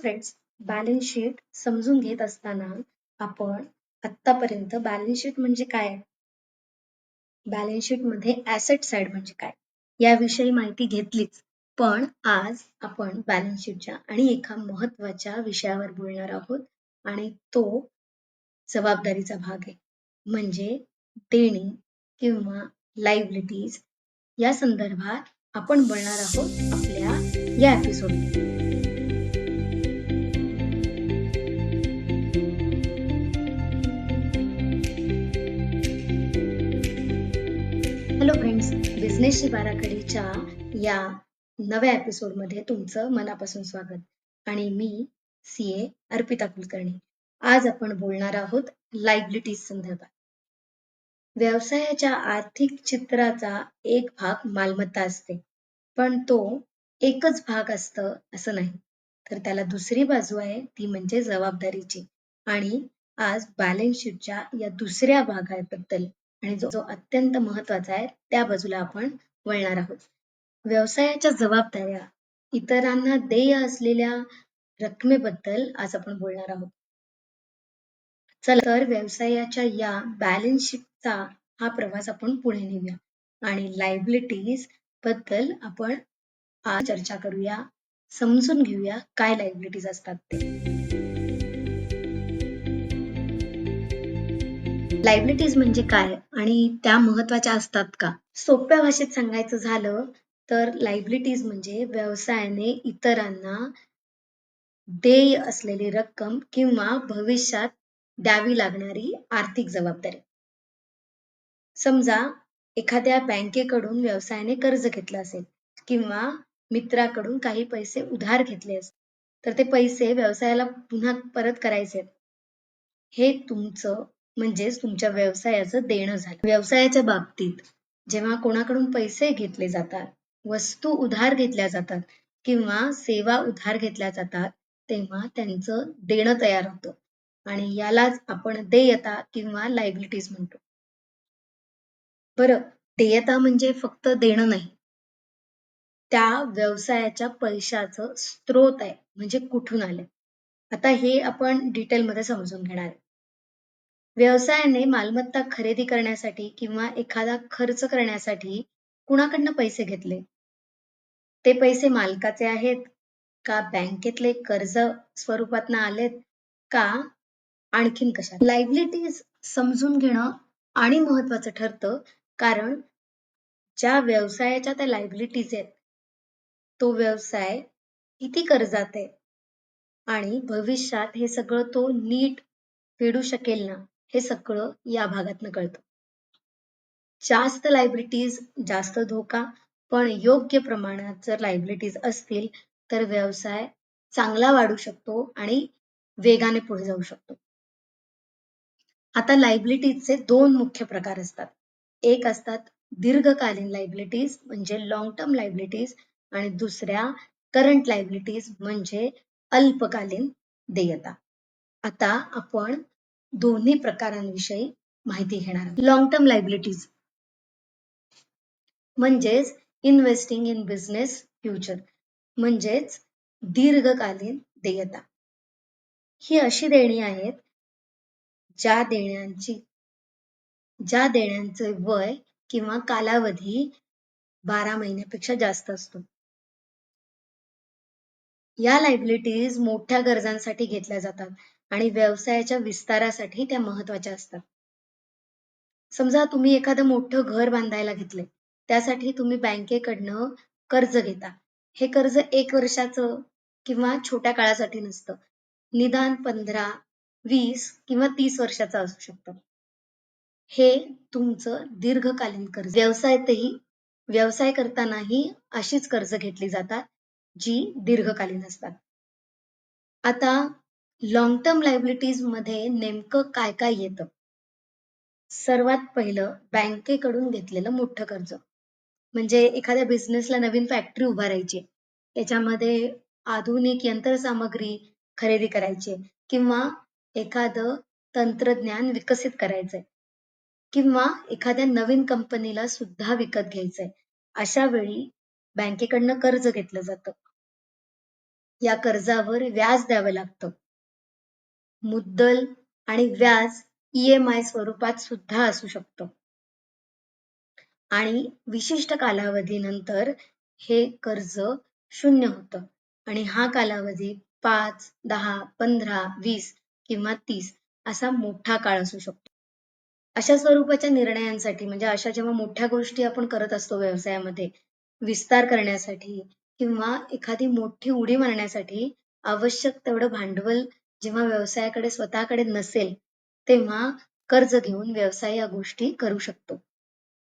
Friends balance sheet समजून घेत असताना आपण आतापर्यंत बॅलन्स शीट म्हणजे काय? बॅलन्स शीटमध्ये ऍसेट साइड म्हणजे काय? याविषयी माहिती घेतलीच. पण आज आपण बॅलन्स शीटच्या आणि एका महत्त्वाच्या विषयावर बोलणार आहोत आणि तो जबाबदारीचा भाग आहे. म्हणजे देणी किंवा लायबिलिटीज या संदर्भात आपण बोलणार आहोत आपल्या या एपिसोडमध्ये. बिझनेस बाराखडीच्या या नव्या एपिसोडमध्ये तुमचं मनापासून स्वागत. आणि मी सी ए अर्पिता कुलकर्णी. आज आपण बोलणार आहोत लायबिलिटीज संदर्भात. व्यवसायाच्या आर्थिक चित्राचा एक भाग मालमत्ता असते. पण तो एकच भाग असतं असं नाही. तर त्याला दुसरी बाजू आहे ती म्हणजे जबाबदारीची. आणि आज बॅलन्स शीटच्या या दुसऱ्या भागाबद्दल आणि जो जो अत्यंत महत्त्वाचा आहे त्या बाजूला आपण वळणार आहोत. व्यवसायाच्या जबाबदाऱ्या इतरांना देय असलेल्या रकमेबद्दल आज आपण बोलणार आहोत. चला तर व्यवसायाच्या या बॅलन्स शीटचा हा प्रवास आपण पुढे नेऊया. आणि लायबिलिटीजबद्दल आपण आज चर्चा करूया समजून घेऊया काय लायबिलिटीज असतात ते. लायबिलिटीज म्हणजे काय? आणि त्या महत्त्वाच्या असतात का? सोप्या भाषेत सांगायचं झालं तर लायबिलिटीज म्हणजे व्यवसायाने इतरांना देय असलेली रक्कम किंवा भविष्यात द्यावी लागणारी आर्थिक जबाबदारी. समजा एखाद्या बँकेकडून व्यवसायाने कर्ज घेतलं असेल किंवा मित्राकडून काही पैसे उधार घेतले असतील तर ते पैसे व्यवसायाला पुन्हा परत करायचे हे तुमचं म्हणजेच तुमच्या व्यवसायाचं देणं झालं. व्यवसायाच्या बाबतीत जेव्हा कोणाकडून पैसे घेतले जातात वस्तू उधार घेतल्या जातात किंवा सेवा उधार घेतल्या जातात तेव्हा त्यांचं देणं तयार होतं. आणि यालाच आपण देयता किंवा लायबिलिटीज म्हणतो. बरं देयता म्हणजे फक्त देणं नाही. त्या व्यवसायाच्या पैशाचं स्त्रोत आहे म्हणजे कुठून आलं? आता हे आपण डिटेलमध्ये समजून घेणार आहे. व्यवसायाने मालमत्ता खरेदी करण्यासाठी किंवा एखादा खर्च करण्यासाठी कुणाकडनं पैसे घेतले? ते पैसे मालकाचे आहेत का बँकेतले कर्ज स्वरूपात आलेत का आणखीन कशा लायबिलिटीज समजून घेणं आणि महत्वाचं ठरतं कारण ज्या व्यवसायाच्या त्या लायबिलिटीज आहेत तो व्यवसाय किती कर्जात आहे आणि भविष्यात हे सगळं तो नीट फेडू शकेल ना? हे सगळं या भागातनं कळतं. जास्त लायबिलिटीज जास्त धोका पण योग्य प्रमाणात जर लायबिलिटीज असतील तर व्यवसाय चांगला वाढू शकतो आणि वेगाने पुढे जाऊ शकतो. आता लायबिलिटीजचे दोन मुख्य प्रकार असतात. एक असतात दीर्घकालीन लायबिलिटीज म्हणजे long टर्म लायबिलिटीज आणि दुसऱ्या करंट लायबिलिटीज म्हणजे अल्पकालीन देयता. आता आपण दोन्ही प्रकारांविषयी माहिती घेणार लॉंग टर्म लायबिलिटीज म्हणजेच इन्व्हेस्टिंग इन बिझनेस फ्युचर म्हणजेच दीर्घकालीन देयता. ही अशी देणी आहेत ज्या देण्यांची ज्या देण्यांचे वय किंवा कालावधी बारा महिन्यापेक्षा जास्त असतो. या लायबिलिटीज मोठ्या गरजांसाठी घेतल्या जातात. आणि व्यवसायाच्या विस्तारासाठी त्या महत्त्वाच्या असतात. समजा तुम्ही एखादं मोठं घर बांधायला घेतलंय त्यासाठी तुम्ही बँकेकडनं कर्ज घेता. हे कर्ज एक वर्षाचं किंवा छोट्या काळासाठी नसतं. निदान पंधरा वीस किंवा तीस वर्षाचं असू शकतं. हे तुमचं दीर्घकालीन कर्ज. व्यवसायातही व्यवसाय करतानाही अशीच कर्ज घेतली जातात जी दीर्घकालीन असतात. आता लॉंग टर्म लायबिलिटीजमध्ये नेमकं काय काय येतं? सर्वात पहिलं बँकेकडून घेतलेलं मोठं कर्ज. म्हणजे एखाद्या बिझनेसला नवीन फॅक्टरी उभारायची. त्याच्यामध्ये आधुनिक यंत्रसामग्री खरेदी करायची. किंवा एखादं तंत्रज्ञान विकसित करायचंय. किंवा एखाद्या नवीन कंपनीला सुद्धा विकत घ्यायचंय. अशा वेळी बँकेकडनं कर्ज घेतलं जातं. या कर्जावर व्याज द्यावं लागतं. मुद्दल आणि व्याज EMI स्वरूपात सुद्धा असू शकतं आणि विशिष्ट कालावधीनंतर हे कर्ज शून्य होतं आणि हा कालावधी पाच, दहा, पंधरा, वीस किंवा तीस असा मोठा काळ असू शकतो. अशा स्वरूपाच्या निर्णयांसाठी म्हणजे अशा जेव्हा मोठ्या गोष्टी आपण करत असतो व्यवसायामध्ये विस्तार करण्यासाठी किंवा एखादी मोठी उडी मारण्यासाठी आवश्यक तेवढं भांडवल जेव्हा व्यवसायाकडे स्वतःकडे नसेल तेव्हा कर्ज घेऊन व्यवसाय या गोष्टी करू शकतो.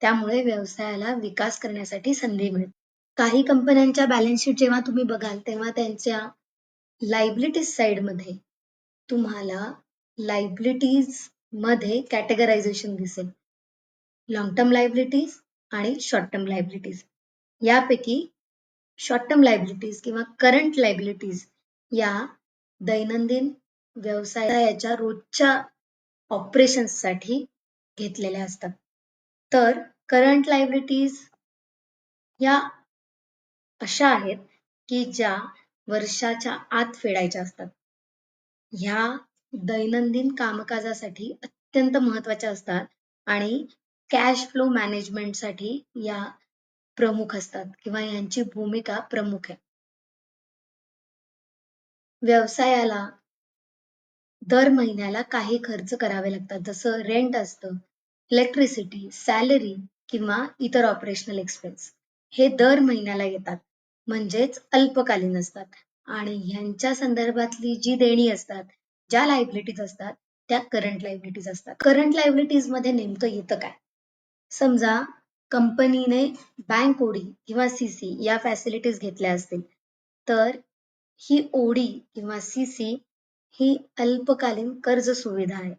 त्यामुळे व्यवसायाला विकास करण्यासाठी संधी मिळते. काही कंपन्यांच्या बॅलन्सशीट जेव्हा तुम्ही बघाल तेव्हा त्यांच्या लायबिलिटीज साईडमध्ये तुम्हाला लायबिलिटीजमध्ये कॅटेगरायझेशन दिसेल लॉंग टर्म लायबिलिटीज आणि शॉर्ट टर्म लायबिलिटीज यापैकी शॉर्ट टर्म लायबिलिटीज किंवा करंट लायबिलिटीज या दैनंदिन व्यवसायाच्या रोजच्या ऑपरेशन्ससाठी घेतलेल्या असतात. तर करंट liabilities या अशा आहेत की ज्या वर्षाच्या आत फेडायच्या असतात. ह्या दैनंदिन कामकाजासाठी अत्यंत महत्त्वाच्या असतात आणि कॅश फ्लो मॅनेजमेंटसाठी या प्रमुख असतात किंवा यांची भूमिका प्रमुख आहे. व्यवसायाला दर महिन्याला काही खर्च करावे लागतात. जसं रेंट असतं इलेक्ट्रिसिटी सॅलरी किंवा इतर ऑपरेशनल एक्सपेन्स हे दर महिन्याला येतात. म्हणजेच अल्पकालीन असतात. आणि ह्यांच्या संदर्भातली जी देणी असतात ज्या लायबिलिटीज असतात त्या करंट लायबिलिटीज असतात. करंट लायबिलिटीजमध्ये नेमकं येतं काय? समजा कंपनीने बँक ओडी किंवा सीसी या फॅसिलिटीज घेतल्या असतील तर ही ओडी किंवा सीसी ही अल्पकालीन कर्ज सुविधा आहे.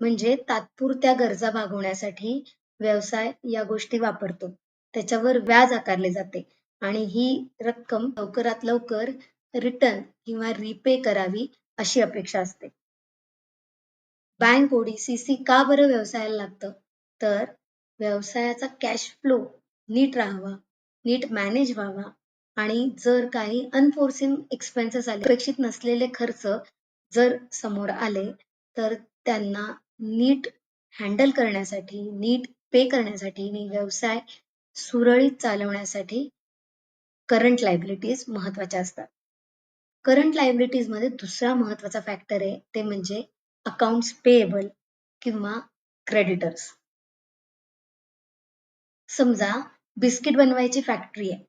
म्हणजे तात्पुरत्या गरजा भागवण्यासाठी व्यवसाय या गोष्टी वापरतो. त्याच्यावर व्याज आकारले जाते आणि ही रक्कम लवकरात लवकर रिटर्न किंवा रिपे करावी अशी अपेक्षा असते. बँक ओडीसीसी का बरं व्यवसायाला लागतं? तर व्यवसायाचा कॅश फ्लो नीट राहावा नीट मॅनेज व्हावा आणि जर काही अनफोर्सिन एक्सपेन्सेस आले अपेक्षित नसलेले खर्च जर समोर आले तर त्यांना नीट हँडल करण्यासाठी नीट पे करण्यासाठी आणि व्यवसाय सुरळीत चालवण्यासाठी करंट लायबिलिटीज महत्त्वाच्या असतात. करंट लायबिलिटीजमध्ये दुसरा महत्त्वाचा फॅक्टर आहे ते म्हणजे अकाउंट्स पेएबल किंवा क्रेडिटर्स समजा बिस्किट बनवायची फॅक्टरी आहे.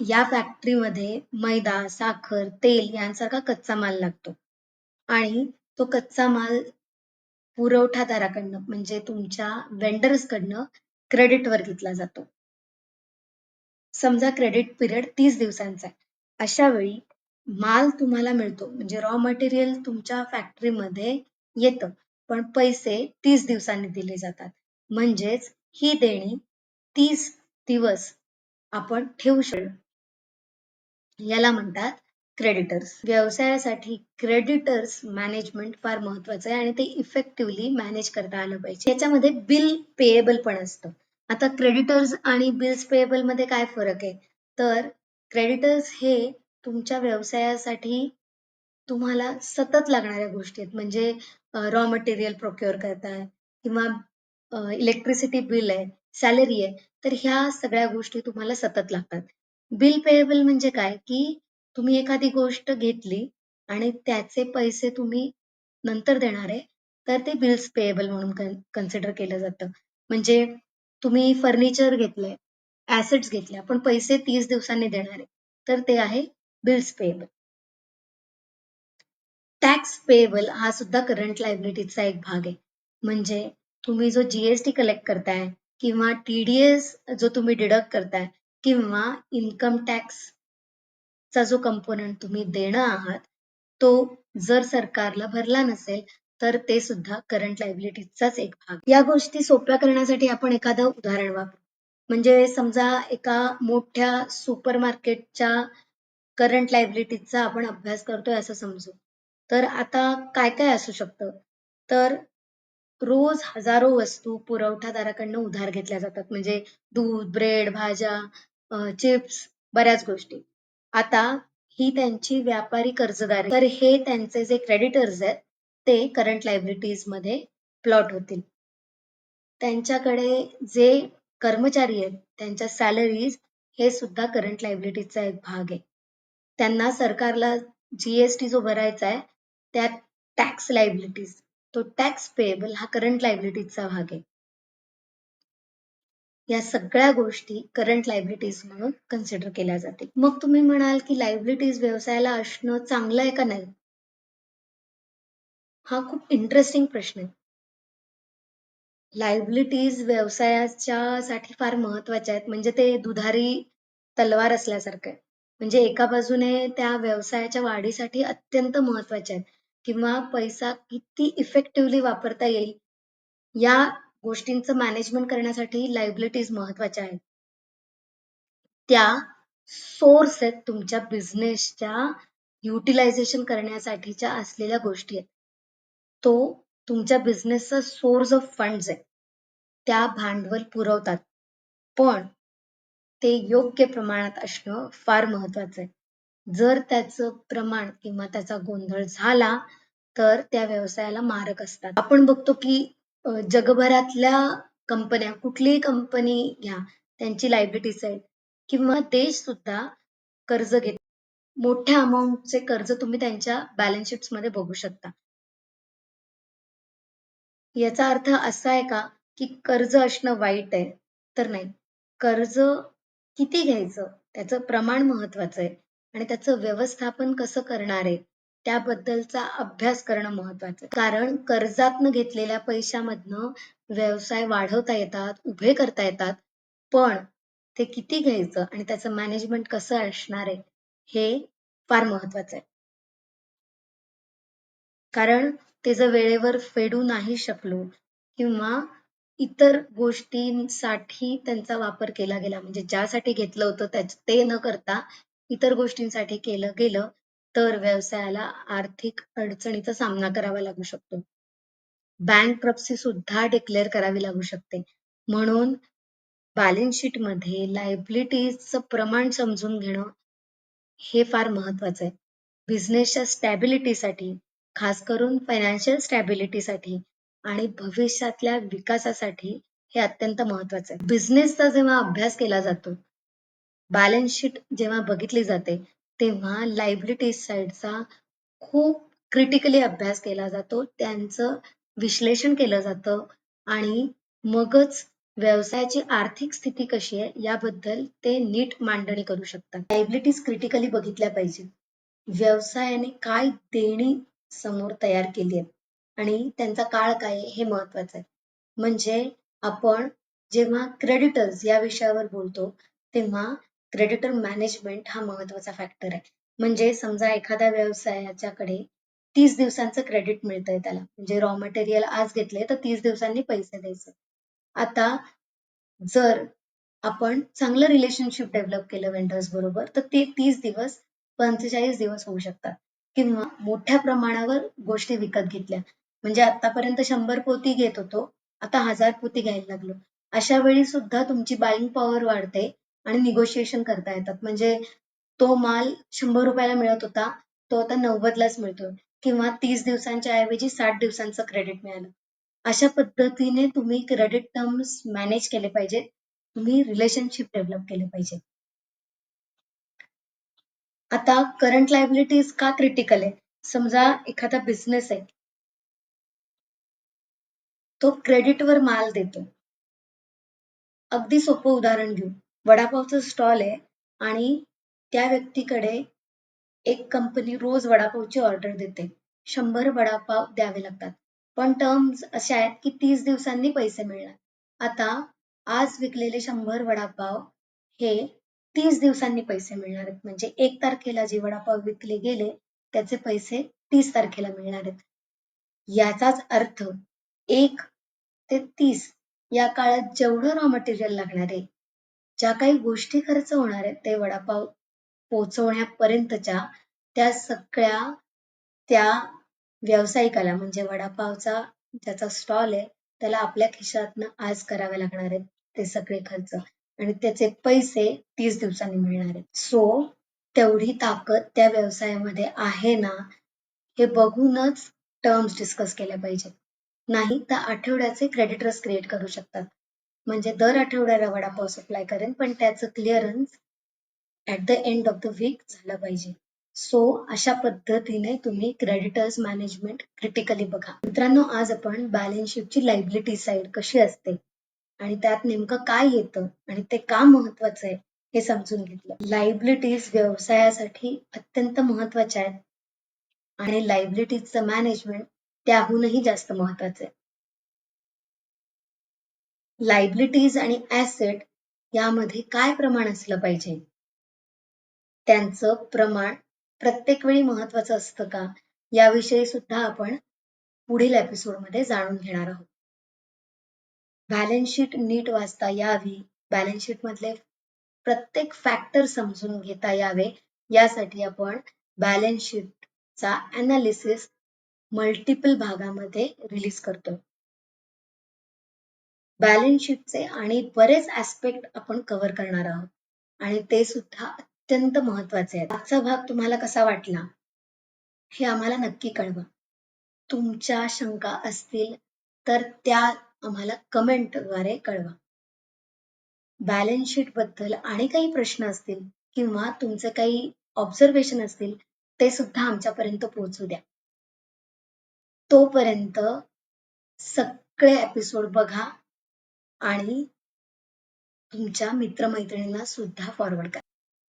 या फॅक्टरीमध्ये मैदा साखर तेल यांसारखा कच्चा माल लागतो. आणि तो कच्चा माल पुरवठादाराकडनं म्हणजे तुमच्या वेंडर्सकडनं क्रेडिटवर घेतला जातो. समजा क्रेडिट पिरियड तीस दिवसांचा आहे. अशा वेळी माल तुम्हाला मिळतो. म्हणजे रॉ मटेरियल तुमच्या फॅक्टरीमध्ये येतं. पण पैसे तीस दिवसांनी दिले जातात. म्हणजेच ही देणी तीस दिवस आपण ठेवू शकतो. याला म्हणतात क्रेडिटर्स व्यवसायासाठी क्रेडिटर्स मॅनेजमेंट फार महत्वाचं आहे आणि ते इफेक्टिव्हली मॅनेज करता आलं पाहिजे. याच्यामध्ये बिल पेएबल पण असतं. आता क्रेडिटर्स आणि बिल्स पेएबलमध्ये काय फरक आहे? तर क्रेडिटर्स हे तुमच्या व्यवसायासाठी तुम्हाला सतत लागणाऱ्या गोष्टी आहेत. म्हणजे रॉ मटेरियल प्रोक्युअर करताय किंवा इलेक्ट्रिसिटी बिल आहे सॅलरी आहे तर ह्या सगळ्या गोष्टी तुम्हाला सतत लागतात. बिल पेएबल म्हणजे काय? की तुम्ही एखादी गोष्ट घेतली आणि त्याचे पैसे तुम्ही नंतर देणार आहे तर ते बिल्स पेएबल म्हणून कन्सिडर केलं जातं. म्हणजे तुम्ही फर्निचर घेतलंय ऍसेट्स घेतल्या पण पैसे तीस दिवसांनी देणार आहे तर ते आहे बिल्स पेएबल टॅक्स पेएबल हा सुद्धा करंट लायबिलिटीचा एक भाग आहे. म्हणजे तुम्ही जो जीएसटी कलेक्ट करताय किंवा टीडीएस जो तुम्ही डिडक्ट करताय किंवा income टॅक्स चा जो कंपोनंट तुम्ही देणं आहात तो जर सरकारला भरला नसेल तर ते सुद्धा करंट लायबिलिटीचाच एक भाग. या गोष्टी सोप्या करण्यासाठी आपण एखादं उदाहरण वापरू. म्हणजे समजा एका मोठ्या सुपर मार्केटच्या करंट लायबिलिटीचा आपण अभ्यास करतोय असं समजू. तर आता काय काय असू शकतं? तर रोज हजारो वस्तू पुरवठादाराकडनं उधार घेतल्या जातात. म्हणजे दूध ब्रेड भाज्या चिप्स बऱ्याच गोष्टी. आता ही त्यांची व्यापारी कर्जदार तर हे त्यांचे जे क्रेडिटर्स आहेत ते करंट लायबिलिटीजमध्ये प्लॉट होतील. त्यांच्याकडे जे कर्मचारी आहेत त्यांच्या सॅलरीज हे सुद्धा करंट लायबिलिटीजचा एक भाग आहे. त्यांना सरकारला जीएसटी जो भरायचा आहे त्यात टॅक्स लायबिलिटीज तो टॅक्स पेएबल हा करंट लायबिलिटीचा भाग आहे. या सगळ्या गोष्टी करंट लायबिलिटीज म्हणून कन्सिडर केल्या जातील मग तुम्ही म्हणाल की लायबिलिटीज व्यवसायाला असणं चांगलं आहे का नाही? हा खूप इंटरेस्टिंग प्रश्न आहे. लायबिलिटीज व्यवसायाच्या साठी फार महत्त्वाच्या आहेत. म्हणजे ते दुधारी तलवार असल्यासारखं आहे. म्हणजे एका बाजूने त्या व्यवसायाच्या वाढीसाठी अत्यंत महत्त्वाच्या आहेत. किंवा पैसा किती इफेक्टिव्हली वापरता येईल या गोष्टींचं मॅनेजमेंट करण्यासाठी लायबिलिटीज महत्त्वाच्या आहेत. त्या सोर्स आहेत तुमच्या बिझनेसच्या युटिलायझेशन करण्यासाठीच्या असलेल्या गोष्टी आहेत. तो तुमच्या बिझनेसचा सोर्स ऑफ फंड्स आहे. त्या भांडवल पुरवतात. पण ते योग्य प्रमाणात असणं फार महत्वाचं आहे. जर त्याचं प्रमाण किंवा त्याचा गोंधळ झाला तर त्या व्यवसायाला मारक असतात. आपण बघतो की जगभरातल्या कंपन्या कुठलीही कंपनी घ्या त्यांची लायबिलिटीज आहेत. किंवा देश सुद्धा कर्ज घेत मोठ्या अमाऊंटचे कर्ज तुम्ही त्यांच्या बॅलन्सशीट्समध्ये बघू शकता. याचा अर्थ असा आहे का की कर्ज असणं वाईट आहे तर नाही. कर्ज किती घ्यायचं त्याचं प्रमाण महत्वाचं आहे. आणि त्याचं व्यवस्थापन कसं करणार आहे त्याबद्दलचा अभ्यास करणं महत्वाचं कारण कर्जातनं घेतलेल्या पैशामधनं व्यवसाय वाढवता येतात उभे करता येतात पण ते किती घ्यायचं आणि त्याचं मॅनेजमेंट कसं असणार आहे हे फार महत्वाचं आहे. कारण ते जर वेळेवर फेडू नाही शकलो किंवा इतर गोष्टींसाठी त्यांचा वापर केला गेला म्हणजे ज्यासाठी घेतलं होतं ते न करता इतर गोष्टींसाठी केलं गेलं तर व्यवसायाला आर्थिक अडचणीचा सामना करावा लागू शकतो. बँक प्रप्सी सुद्धा डिक्लेअर करावी लागू शकते. म्हणून बॅलन्स शीटमध्ये लायबिलिटीजचं प्रमाण समजून घेणं हे फार महत्वाचं आहे. बिझनेसच्या स्टॅबिलिटीसाठी खास करून फायनान्शियल स्टॅबिलिटीसाठी आणि भविष्यातल्या विकासासाठी हे अत्यंत महत्वाचं आहे. बिझनेसचा जेव्हा अभ्यास केला जातो बॅलन्स शीट जेव्हा बघितली जाते तेव्हा लायबिलिटी साईडचा खूप क्रिटिकली अभ्यास केला जातो. त्यांचं विश्लेषण केलं जातं. आणि मगच व्यवसायाची आर्थिक स्थिती कशी आहे याबद्दल ते नीट मांडणी करू शकतात. लायबिलिटीज क्रिटिकली बघितल्या पाहिजे. व्यवसायाने काय देणी समोर तयार केली आहे आणि त्यांचा काळ काय हे महत्वाचं आहे. म्हणजे आपण जेव्हा क्रेडिटर्स या विषयावर बोलतो तेव्हा creditor मॅनेजमेंट हा महत्त्वाचा फॅक्टर आहे. म्हणजे समजा एखाद्या व्यवसायाच्याकडे तीस दिवसांचं क्रेडिट मिळतंय त्याला. म्हणजे रॉ मटेरियल आज घेतले तर तीस दिवसांनी पैसे द्यायचे. आता जर आपण चांगलं रिलेशनशिप डेव्हलप केलं वेंडर्स बरोबर तर ते तीस दिवस पंचेचाळीस दिवस होऊ शकतात. किंवा मोठ्या प्रमाणावर गोष्टी विकत घेतल्या. म्हणजे आतापर्यंत शंभर पोती घेत होतो आता हजार पोती घ्यायला लागलो. अशा वेळी सुद्धा तुमची बाईंग पॉवर वाढते. आणि निगोशिएशन करता येतात. म्हणजे तो माल शंभर रुपयाला मिळत होता तो आता नव्वदलाच मिळतोय. किंवा तीस दिवसांच्या ऐवजी साठ दिवसांचं क्रेडिट मिळालं. अशा पद्धतीने तुम्ही क्रेडिट टर्म्स मॅनेज केले पाहिजेत. तुम्ही रिलेशनशिप डेव्हलप केले पाहिजे आता करंट लायबिलिटीज का क्रिटिकल आहे? समजा एखादा बिझनेस आहे. तो क्रेडिटवर माल देतो. अगदी सोपं उदाहरण घेऊ. वडापावचं स्टॉल आहे आणि त्या व्यक्तीकडे एक कंपनी रोज वडापावची ऑर्डर देते. शंभर वडापाव द्यावे लागतात. पण टर्म्स अशा आहेत की तीस दिवसांनी पैसे मिळणार. आता आज विकलेले शंभर वडापाव हे तीस दिवसांनी पैसे मिळणार आहेत. म्हणजे एक तारखेला जे वडापाव विकले गेले त्याचे पैसे तीस तारखेला मिळणार आहेत. याचाच अर्थ एक ते तीस या काळात जेवढं रॉ मटेरियल लागणार आहे ज्या काही गोष्टी खर्च होणार आहेत ते वडापाव पोचवण्यापर्यंतच्या त्या सगळ्या त्या व्यावसायिकाला म्हणजे वडापावचा ज्याचा स्टॉल आहे त्याला आपल्या खिशातनं आज करावे लागणार आहेत ते सगळे खर्च. आणि त्याचे पैसे तीस दिवसांनी मिळणार आहेत. सो तेवढी ताकद त्या व्यवसायामध्ये आहे ना हे बघूनच टर्म्स डिस्कस केल्या पाहिजेत. नाही तर आठवड्याचे क्रेडिटर्स क्रिएट करू शकतात. म्हणजे दर आठवड्याला वडापाव सप्लाय करेन पण त्याचं clearance at the end of the week झालं पाहिजे. सो अशा पद्धतीने तुम्ही क्रेडिटर्स मॅनेजमेंट क्रिटिकली बघा. मित्रांनो आज आपण बॅलन्स शीटची लायबिलिटी साईड कशी असते आणि त्यात नेमकं काय येतं आणि ते का महत्वाचं आहे हे समजून घेतलं. लायबिलिटीज व्यवसायासाठी अत्यंत महत्त्वाच्या आहेत. आणि लायबिलिटीजचं मॅनेजमेंट त्याहूनही जास्त महत्वाचं आहे. लायबिलिटीज आणि ऍसेट यामध्ये काय प्रमाण असलं पाहिजे? त्यांचं प्रमाण प्रत्येक वेळी महत्वाचं असतं का? याविषयी सुद्धा आपण पुढील एपिसोडमध्ये जाणून घेणार आहोत. बॅलन्स शीट नीट वाचता यावी. बॅलन्स शीट मधले प्रत्येक फॅक्टर समजून घेता यावे. यासाठी आपण बॅलन्स शीटचा अनालिसिस मल्टिपल भागामध्ये रिलीज करतो. बॅलन्स शीटचे आणि बरेच ऍस्पेक्ट आपण कव्हर करणार आहोत. आणि ते सुद्धा अत्यंत महत्त्वाचे आहेत. आजचा भाग तुम्हाला कसा वाटला? हे आम्हाला नक्की कळवा. तुमच्या शंका असतील तर त्या आम्हाला कमेंटद्वारे कळवा. बॅलन्स शीटबद्दल आणि काही प्रश्न असतील किंवा तुमचे काही ऑब्झर्वेशन असतील ते सुद्धा आमच्यापर्यंत पोहोचू द्या. तोपर्यंत सगळे एपिसोड बघा. आणि तुमच्या मित्रमैत्रिणींना सुद्धा फॉरवर्ड करा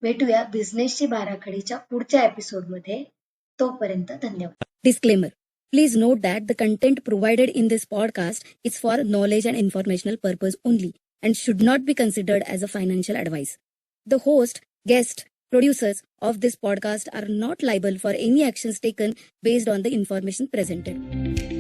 भेटूया बिझनेसची बाराखडीच्या पुढच्या एपिसोडमध्ये तोपर्यंत धन्यवाद Disclaimer. Please note that the content provided in this podcast is for knowledge and informational purpose only and should not be considered as a financial advice. The host, guest, producers of this podcast are not liable for any actions taken based on the information presented.